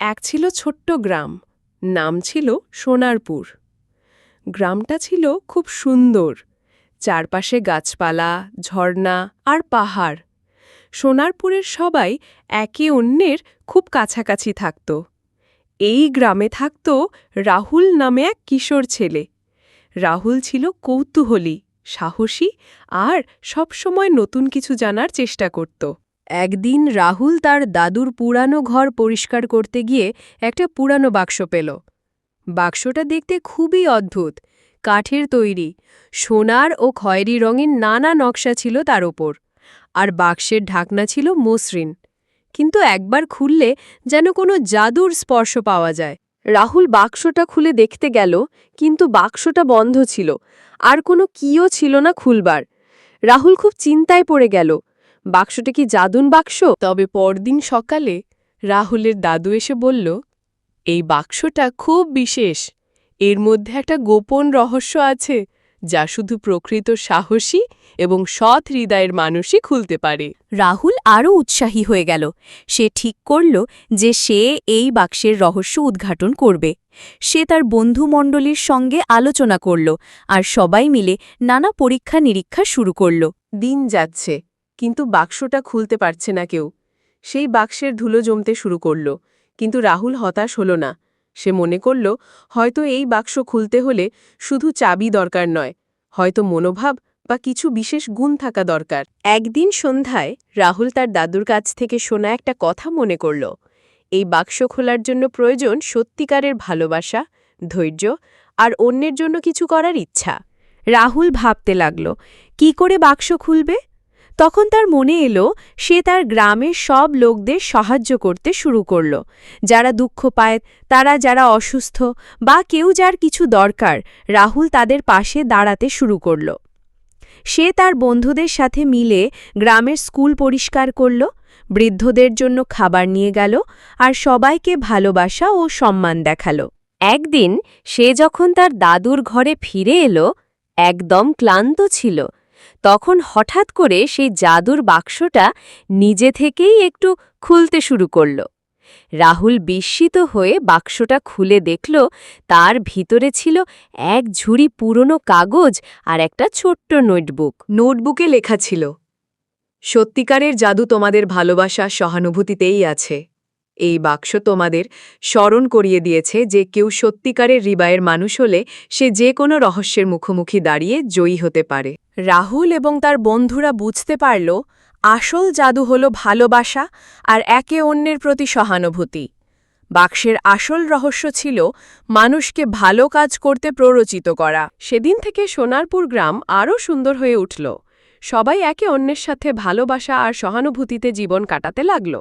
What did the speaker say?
এক ছিল ছোট্ট গ্রাম, নাম ছিল সোনারপুর। গ্রামটা ছিল খুব সুন্দর, চারপাশে গাছপালা, ঝর্ণা আর পাহাড়। সোনারপুরের সবাই একে অন্যের খুব কাছাকাছি থাকত। এই গ্রামে থাকত রাহুল নামে এক কিশোর ছেলে। রাহুল ছিল কৌতূহলী, সাহসী আর সবসময় নতুন কিছু জানার চেষ্টা করত। একদিন রাহুল তার দাদুর পুরানো ঘর পরিষ্কার করতে গিয়ে একটা পুরানো বাক্স পেল। বাক্সটা দেখতে খুবই অদ্ভুত, কাঠের তৈরি, সোনার ও খয়েরি রঙের নানা নকশা ছিল তার ওপর, আর বাক্সের ঢাকনা ছিল মসৃণ, কিন্তু একবার খুললে যেন কোনো জাদুর স্পর্শ পাওয়া যায়। রাহুল বাক্সটা খুলে দেখতে গেল, কিন্তু বাক্সটা বন্ধ ছিল, আর কোনো কিও ছিল না খুলবার। রাহুল খুব চিন্তায় পড়ে গেল বাক্সটা কি জাদুন বাক্স? তবে পরদিন সকালে রাহুলের দাদু এসে বলল এই বাক্সটা খুব বিশেষ। এর মধ্যে একটা গোপন রহস্য আছে যা শুধু প্রকৃত সাহসী এবং সৎ হৃদয়ের মানুষই খুলতে পারে। রাহুল আরও উৎসাহী হয়ে গেল। সে ঠিক করল যে সে এই বাক্সের রহস্য উদ্ঘাটন করবে। সে তার বন্ধুমণ্ডলীর সঙ্গে আলোচনা করল আর সবাই মিলে নানা পরীক্ষা নিরীক্ষা শুরু করল। দিন যাচ্ছে। কিন্তু বাক্সটা খুলতে পারছে না কেউ। সেই বাক্সের ধুলো জমতে শুরু করল, কিন্তু রাহুল হতাশ হল না। সে মনে করল, হয়তো এই বাক্স খুলতে হলে শুধু চাবি দরকার নয়, হয়তো মনোভাব বা কিছু বিশেষ গুণ থাকা দরকার। একদিন সন্ধ্যায় রাহুল তার দাদুর কাছ থেকে শোনা একটা কথা মনে করল। এই বাক্স খোলার জন্য প্রয়োজন সত্যিকারের ভালোবাসা, ধৈর্য আর অন্যের জন্য কিছু করার ইচ্ছা। রাহুল ভাবতে লাগল, কি করে বাক্স খুলবে? তখন তার মনে এলো, সে তার গ্রামের সব লোকদের সাহায্য করতে শুরু করল। যারা দুঃখ পায়, তারা যারা অসুস্থ বা কেউ যার কিছু দরকার, রাহুল তাদের পাশে দাঁড়াতে শুরু করল। সে তার বন্ধুদের সাথে মিলে গ্রামের স্কুল পরিষ্কার করল, বৃদ্ধদের জন্য খাবার নিয়ে গেল আর সবাইকে ভালোবাসা ও সম্মান দেখাল। একদিন সে যখন তার দাদুর ঘরে ফিরে এলো, একদম ক্লান্ত ছিল। তখন হঠাৎ করে সেই জাদুর বাক্সটা নিজে থেকেই একটু খুলতে শুরু করল। রাহুল বিস্মিত হয়ে বাক্সটা খুলে দেখল, তার ভিতরে ছিল এক ঝুড়ি পুরনো কাগজ আর একটা ছোট্ট নোটবুক। নোটবুকে লেখা ছিল, সত্যিকারের জাদু তোমাদের ভালোবাসা সহানুভূতিতেই আছে। এই বাক্স তোমাদের স্মরণ করিয়ে দিয়েছে যে কেউ সত্যিকারের হৃদয়ের মানুষ হলে সে যে কোনো রহস্যের মুখোমুখি দাঁড়িয়ে জয়ী হতে পারে। রাহুল এবং তার বন্ধুরা বুঝতে পারল, আসল জাদু হল ভালোবাসা আর একে অন্যের প্রতি সহানুভূতি। বাক্সের আসল রহস্য ছিল মানুষকে ভালো কাজ করতে প্ররোচিত করা। সেদিন থেকে সোনারপুর গ্রাম আরও সুন্দর হয়ে উঠল। সবাই একে অন্যের সাথে ভালোবাসা আর সহানুভূতিতে জীবন কাটাতে লাগল।